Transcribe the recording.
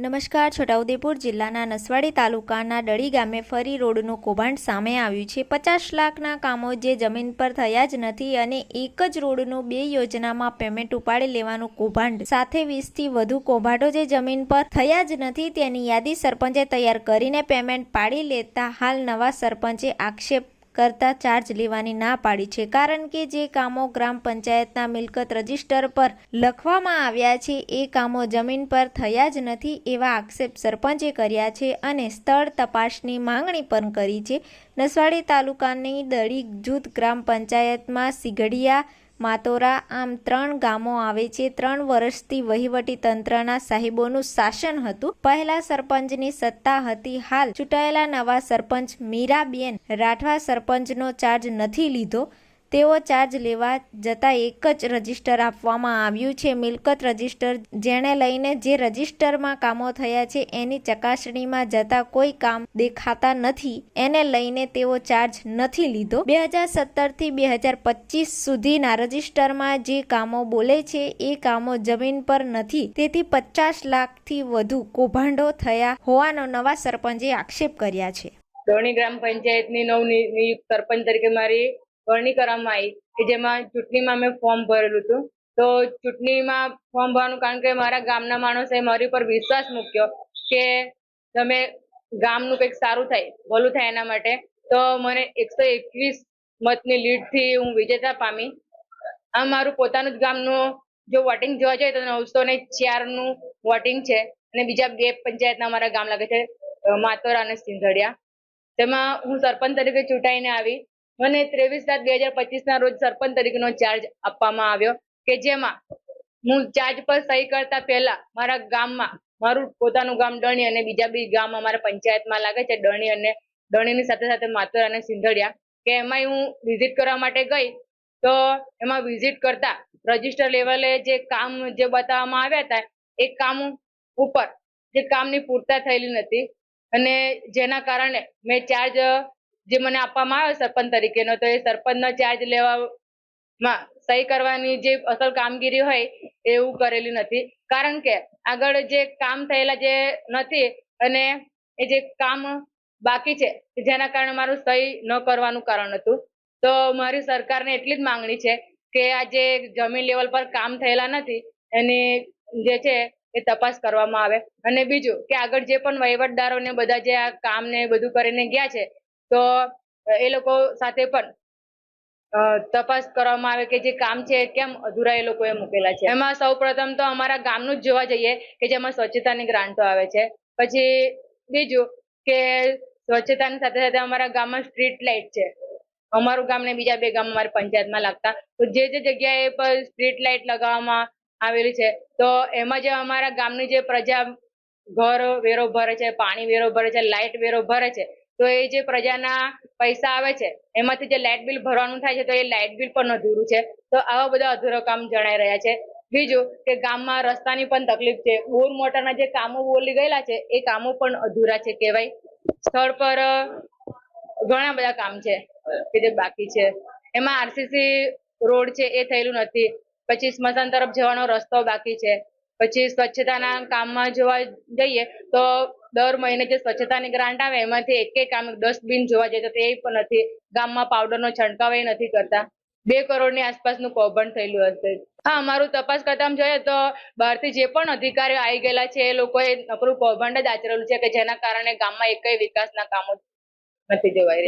નમસ્કાર, છોટાઉદેપુર જિલ્લાના નસવાડી તાલુકાના ડળી ગામે ફરી રોડનું કૌભાંડ સામે આવ્યું છે. પચાસ લાખના કામો જે જમીન પર થયા જ નથી અને એક જ રોડનું બે યોજનામાં પેમેન્ટ ઉપાડી લેવાનું કૌભાંડ, સાથે વીસથી વધુ કૌભાંડો જે જમીન પર થયા જ નથી તેની યાદી સરપંચે તૈયાર કરીને પેમેન્ટ પાડી લેતા હાલ નવા સરપંચે આક્ષેપ કરતા ચાર્જ લેવાની ના પાડી છે. કારણ કે જે કામો ગ્રામ પંચાયતના મિલકત રજિસ્ટર પર લખવામાં આવ્યા છે, એ કામો જમીન પર થયા જ નથી એવા આક્ષેપ સરપંચે કર્યા છે અને સ્થળ તપાસની માંગણી પણ કરી છે. નસવાડી તાલુકાની દળી જૂથ ગ્રામ પંચાયતમાં સિગડિયા માતોરા, આમ ત્રણ ગામો આવે છે. ત્રણ વર્ષથી વહીવટી તંત્રના સાહેબોનું શાસન હતું. પહેલા સરપંચની સત્તા હતી. હાલ ચૂંટાયેલા નવા સરપંચ મીરાબેન રાઠવા સરપંચનો ચાર્જ નથી લીધો. તેઓ ચાર્જ લેવા જતાં એક જ રજિસ્ટર આપવામાં આવ્યું છે. મિલકત રજિસ્ટર જેને લઈને જે રજિસ્ટરમાં કામો થયા છે, એની ચકાસણીમાં જતાં કોઈ કામ દેખાતા નથી. એને લઈને તેઓ ચાર્જ નથી લીધો. બે હજાર સત્તરથી બે હજાર પચીસ સુધીના રજિસ્ટરમાં જે કામો બોલે છે, એ કામો જમીન પર નથી. તેથી પચાસ લાખથી વધુ કૌભાંડો થયા હોવાનો નવા સરપંચે આક્ષેપ કર્યા છે. ધોરણી ગ્રામ પંચાયતની નવ નિયુક્ત સરપંચ તરીકે મારી વરણી કરવામાં આવી કે જેમાં ચૂંટણીમાં મેં ફોર્મ ભરેલું હતું. તો ચૂંટણીમાં ફોર્મ ભરવાનું કારણ કે મારા ગામના માણસે મારી પર વિશ્વાસ મૂક્યો કે તમે ગામનું કંઈક સારું થાય, ભલું થાય એના માટે. તો મને એકસો એકવીસ મતની લીડથી હું વિજેતા પામી. આ મારું પોતાનું જ ગામનું જો વોટિંગ જોવા જઈએ તો નવસો ને ચારનું વોટિંગ છે અને બીજા બે પંચાયતના અમારા ગામ લાગે છે માતોરા અને સિંધડિયા. તેમાં હું સરપંચ તરીકે ચૂંટાઈને આવી. મને ત્રેવીસ સાત બે હજાર પચીસ ના રોજ સરપંચ તરીકેનો ચાર્જ આપવામાં આવ્યો કે જેમાં હું ચાર્જ પર સહી કરતા પહેલા મારા ગામમાં મારું પોતાનું ગામ ડણી અને બીજા બી ગામ અમારા પંચાયતમાં લાગે છે ડણી અને ડણીની સાથે સાથે માતર અને સિંધડિયા કે એમાંય હું વિઝિટ કરવા માટે ગઈ તો એમાં વિઝિટ કરતા રજિસ્ટર લેવલે જે કામ જે બતાવવામાં આવ્યા હતા એ કામ ઉપર જે કામની પૂરતા થયેલી નથી અને જેના કારણે મેં ચાર્જ જે મને આપવામાં આવ્યો સરપંચ તરીકેનો, તો એ સરપંચનો ચાર્જ લેવામાં સહી કરવાની જે અસલ કામગીરી હોય એવું કરેલી નથી. કારણ કે આગળ જે કામ થયેલા જે નથી અને એ જે કામ બાકી છે, જેના કારણે મારું સહી ન કરવાનું કારણ હતું. તો મારી સરકારને એટલી જ માંગણી છે કે આ જે જમીન લેવલ પર કામ થયેલા નથી, એની જે છે એ તપાસ કરવામાં આવે. અને બીજું કે આગળ જે પણ વહીવટદારોને બધા જે આ કામ ને બધું કરીને ગયા છે તો એ લોકો સાથે પણ તપાસ કરવામાં આવે કે જે કામ છે, કેમ અધૂરા એ લોકોએ મૂકેલા છે. એમાં સૌ તો અમારા ગામનું જ જોવા જઈએ કે જેમાં સ્વચ્છતાની ગ્રાન્ટો આવે છે. પછી બીજું કે સ્વચ્છતાની સાથે સાથે અમારા ગામમાં સ્ટ્રીટ લાઇટ છે. અમારું ગામ ને બીજા બે ગામ અમારી પંચાયતમાં લાગતા. તો જે જે જગ્યાએ પર સ્ટ્રીટ લાઇટ લગાવવામાં આવેલી છે, તો એમાં જે અમારા ગામની જે પ્રજા, ઘર વેરો ભરે છે, પાણી વેરો ભરે છે, લાઇટ વેરો ભરે છે તો એ જે પ્રજાના પૈસા આવે છે, એમાંથી જે લાઇટ બિલ ભરવાનું થાય છે, તો એ લાઇટ બિલ પણ અધૂરું છે. તો આવા બધા અધૂરા કામ જણાઈ રહ્યા છે. બીજું કે ગામમાં રસ્તાની પણ તકલીફ છે. બોર મોટરના જે કામો બોલી ગયેલા છે, એ કામો પણ અધૂરા છે કહેવાય. સ્થળ પર ઘણા બધા કામ છે કે જે બાકી છે. એમાં આરસીસી રોડ છે, એ થયેલું નથી. પછી સ્મશાન તરફ જવાનો રસ્તો બાકી છે. પછી સ્વચ્છતાના કામમાં જોવા જઈએ તો દર મહિને જે સ્વચ્છતાની ગ્રાન્ટ આવે, એમાંથી એક કામ ડસ્ટબિન જોવા જઈએ તો તે પણ નથી. ગામમાં પાવડરનો છંટકાવ એ નથી કરતા. બે કરોડની આસપાસનું કૌભાંડ થયેલું હશે. હા, અમારું તપાસ કરતા જોઈએ તો બહારથી જે પણ અધિકારીઓ આવી ગયેલા છે, એ લોકોએ નકરું કૌભાંડ જ આચરેલું છે કે જેના કારણે ગામમાં એકેય વિકાસના કામો નથી જોવાઈ